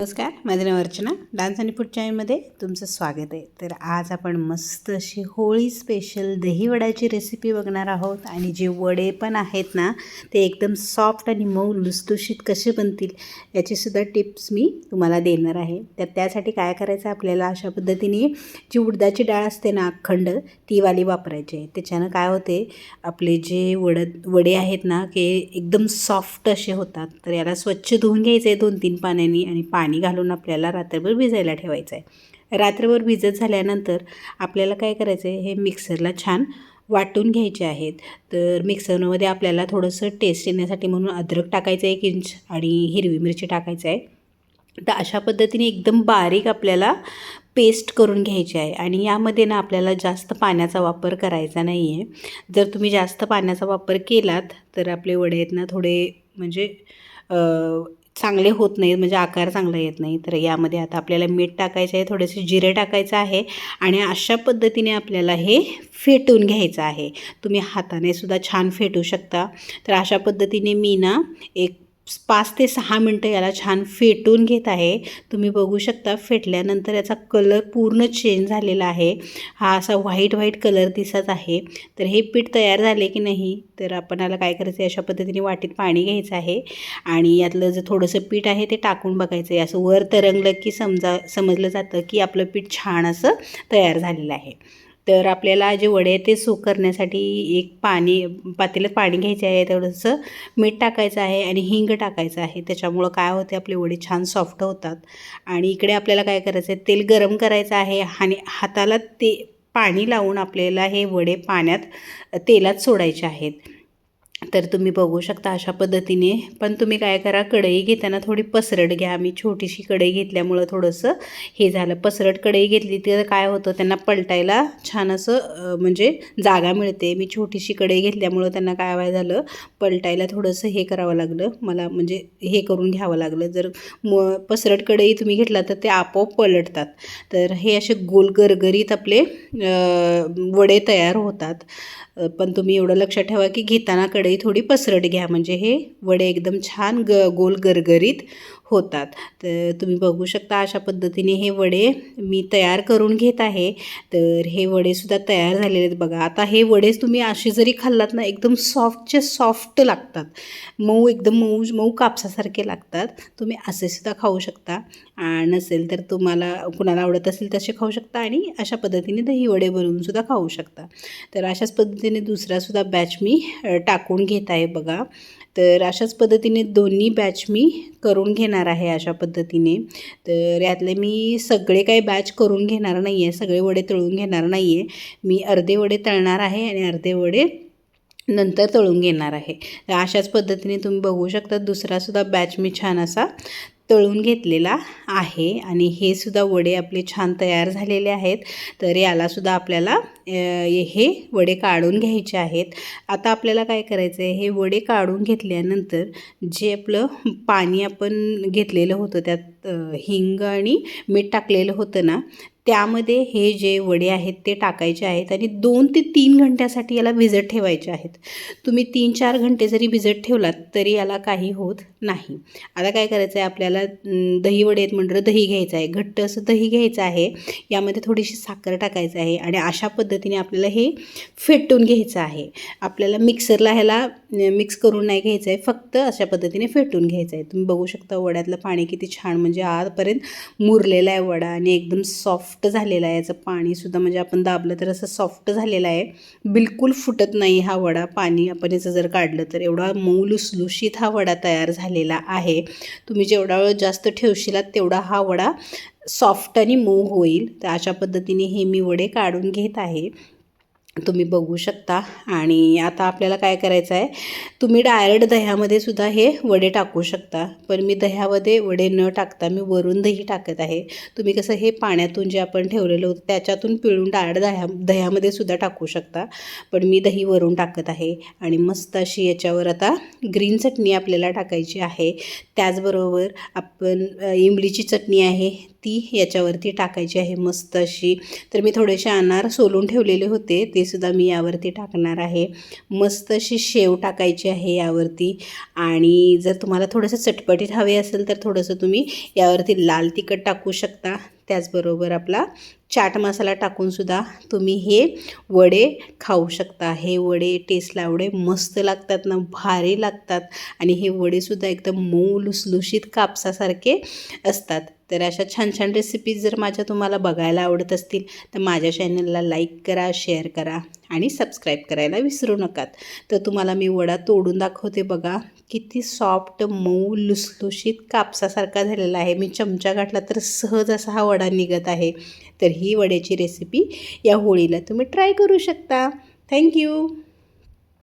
नमस्कार माझं नाव अर्चना. डान्स आणि फूड चॅनलमध्ये तुमचं स्वागत आहे. तर आज आपण मस्त अशी होळी स्पेशल दहीवड्याची रेसिपी बघणार आहोत. आणि जे वडे पण आहेत ना ते एकदम सॉफ्ट आणि मऊ लुसलुशीत कसे बनतील याचीसुद्धा टिप्स मी तुम्हाला देणार आहे. तर त्यासाठी काय करायचं आपल्याला अशा पद्धतीने जी उडदाची डाळ असते ना अखंड ती वाली वापरायची आहे. त्याच्यानं काय होते आपले जे वड वडे आहेत ना ते एकदम सॉफ्ट असे होतात. तर याला स्वच्छ धुवून घ्यायचं आहे दोन तीन पाण्याने आणि पाणी पाणी घालून आपल्याला रात्रभर भिजायला ठेवायचं आहे. रात्रभर भिजत झाल्यानंतर आपल्याला काय करायचं आहे? हे मिक्सरला छान वाटून घ्यायचे आहेत. तर मिक्सरमध्ये आपल्याला थोडंसं टेस्ट येण्यासाठी म्हणून अद्रक टाकायचं आहे एक इंच आणि हिरवी मिरची टाकायचं आहे. तर अशा पद्धतीने एकदम बारीक आपल्याला पेस्ट करून घ्यायची आहे आणि यामध्ये ना आपल्याला जास्त पाण्याचा वापर करायचा नाही आहे जर तुम्ही जास्त पाण्याचा वापर केलात तर आपले वडे आहेत ना थोडे म्हणजे चांगले होत नाहीत म्हणजे आकार चांगला येत नाही. तर यामध्ये आता आपल्याला मीठ टाकायचं आहे थोडेसे जिरे टाकायचं आहे आणि अशा पद्धतीने आपल्याला हे फेटून घ्यायचं आहे. तुम्ही हाताने सुद्धा छान फेटू शकता. तर अशा पद्धतीने मी ना एक पाच ते सहा मिनटं याला छान फेटून घेत आहे. तुम्ही बघू शकता फेटल्यानंतर याचा कलर पूर्ण चेंज झालेला आहे. हा असा व्हाईट व्हाईट कलर दिसत आहे. तर हे पीठ तयार झाले की नाही तर आपण याला काय करायचं आहे अशा पद्धतीने वाटीत पाणी घ्यायचं आहे. आणि यातलं जे थोडंसं पीठ आहे ते टाकून बघायचं आहे असं वर तरंगलं की समजा समजलं जातं की आपलं पीठ छान असं तयार झालेलं आहे. तर आपल्याला जे वडे आहे ते सूक करण्यासाठी एक पाणी पातेल्यात पाणी घ्यायचे आहे थोडंसं मीठ टाकायचं आहे आणि हिंग टाकायचं आहे. त्याच्यामुळं काय होते आपले वडे छान सॉफ्ट होतात. आणि इकडे आपल्याला काय करायचं आहे तेल गरम करायचं आहे आणि हाताला ते पाणी लावून आपल्याला हे वडे पाण्यात तेलात सोडायचे आहेत. तर तुम्ही बघू शकता अशा पद्धतीने. पण तुम्ही काय करा कढई घेताना थोडी पसरट घ्या. मी छोटीशी कढई घेतल्यामुळं थोडंसं हे झालं. पसरट कढई घेतली तर काय होतं त्यांना पलटायला छान असं म्हणजे जागा मिळते. मी छोटीशी कढई घेतल्यामुळं त्यांना काय व्हाय झालं पलटायला थोडंसं हे करावं लागलं. मला म्हणजे हे करून घ्यावं लागलं. जर म पसरट कढई तुम्ही घेतला तर ते आपोआप पलटतात. तर हे असे गोल गरगरीत आपले वडे तयार होतात. पण तुम्ही एवढं लक्षात ठेवा की घेताना कढई थोडी पसरट घ्या. म्हणजे हे वडे एकदम छान ग गोल गरगरीत होतात. तर तुम्ही बघू शकता अशा पद्धतीने हे वडे मी तयार करून घेत आहे. तर हे वडेसुद्धा तयार झालेले आहेत बघा. आता हे वडेच तुम्ही असे जरी खाल्लात ना एकदम सॉफ्टचे सॉफ्ट लागतात. मऊ एकदम मऊ मऊ कापसासारखे लागतात. तुम्ही असेसुद्धा खाऊ शकता. नसेल तर तुम्हाला कुणाला आवडत असेल तसे खाऊ शकता आणि अशा पद्धतीने दही वडे बनवूनसुद्धा खाऊ शकता. तर अशाच पद्धतीने दुसरासुद्धा बॅच मी टाकून घेत आहे बघा. तर अशाच पद्धतीने दोन्ही बॅच मी करून घेणार आहे अशा पद्धतीने. तर यातले मी सगळे काही बॅच करून घेणार नाही आहे सगळे वडे तळून घेणार नाही आहे मी अर्धे वडे तळणार आहे आणि अर्धे वडे नंतर तळून घेणार आहे. तर अशाच पद्धतीने तुम्ही बघू शकता दुसरासुद्धा बॅच मी छान असा तळून घेतलेला आहे. आणि हे सुद्धा वडे आपले छान तयार झालेले आहेत. तर यालासुद्धा आपल्याला हे वडे काढून घ्यायचे आहेत. आता आपल्याला काय करायचं आहे हे वडे काढून घेतल्यानंतर जे आपलं पाणी आपण घेतलेलं होतं त्यात हिंग आणि मीठ टाकलेलं होतं ना त्यामध्ये हे जे वडे आहेत ते टाकायचे आहेत आणि दोन ते तीन घंट्यासाठी याला भिजत ठेवायचे आहेत. तुम्ही तीन चार घंटे जरी भिजत ठेवलात तरी याला काही होत नाही. आता काय करायचं आहे आपल्याला दही वडे आहेत म्हटलं दही घ्यायचं आहे. घट्ट असं दही घ्यायचं आहे. यामध्ये थोडीशी साखर टाकायचं आहे आणि अशा पद्धतीने आपल्याला हे फेटून घ्यायचं आहे. आपल्याला मिक्सरला ह्याला मिक्स करून नाही घ्यायचं आहे. फक्त अशा पद्धतीने फेटून घ्यायचं आहे. तुम्ही बघू शकता वड्यातलं पाणी किती छान म्हणजे आजपर्यंत मुरलेला आहे वडा आणि एकदम सॉफ्ट सॉफ्ट झालेला आहे. याचं पाणीसुद्धा म्हणजे आपण दाबलं तर असं सॉफ्ट झालेलं आहे. बिलकुल फुटत नाही हा वडा. पाणी आपण याचं जर काढलं तर एवढा मऊ लुसलुशीत हा वडा तयार झालेला आहे. तुम्ही जेवढा वेळ जास्त ठेवशिलात तेवढा हा वडा सॉफ्ट आणि मऊ होईल. तर अशा पद्धतीने हे मी वडे काढून घेत आहे. तुम्ही बघू शकता. आणि आता आपल्याला काय करायचं आहे? तुम्ही डायरेक्ट दह्यामध्ये सुद्धा हे वडे टाकू शकता. पण मी दह्यामध्ये वडे न टाकता मी वरून दही टाकत आहे. तुम्ही कसं हे पाण्यातून जे आपण ठेवलेलं होतं त्याच्यातून पिळून डायरेक्ट दह्या दह्यामध्ये सुद्धा टाकू शकता. पण मी दही वरून टाकत आहे. आणि मस्त अशी याच्यावर आता ग्रीन चटणी आपल्याला टाकायची आहे. त्याचबरोबर आपण इमलीची चटणी आहे. ती याच्यावरती टाकायची आहे मस्त अशी. तर मी थोडेसे अनार सोलून ठेवलेले होते ते सुद्धा मी यावरती टाकणार आहे. मस्त अशी शेव टाकायची आहे यावरती. आणि जर तुम्हाला थोडंसं चटपटीत हवे असेल तर थोडंसं तुम्ही यावरती लाल तिखट टाकू शकता. त्याचबरोबर आपला चाट मसाला टाकूनसुद्धा तुम्ही हे वडे खाऊ शकता. हे वडे टेस्टला एवढे मस्त लागतात ना भारी लागतात. आणि हे वडेसुद्धा एकदम मऊ लुसलुशीत कापसासारखे असतात. तर अशा छान छान रेसिपीज जर माझ्या तुम्हाला बघायला आवडत असतील तर माझ्या चॅनलला लाईक करा शेअर करा आणि सबस्क्राईब करायला विसरू नकात. तर तुम्हाला मी वडा तोडून दाखवते बघा. किती सॉफ्ट मऊ लुसलुशीत कापसासारखा झालेला आहे. मी चमचा गाठला तर सहज असा हा वडा निघत आहे. तर ही वड्याची रेसिपी या होळीला तुम्ही ट्राय करू शकता. थँक्यू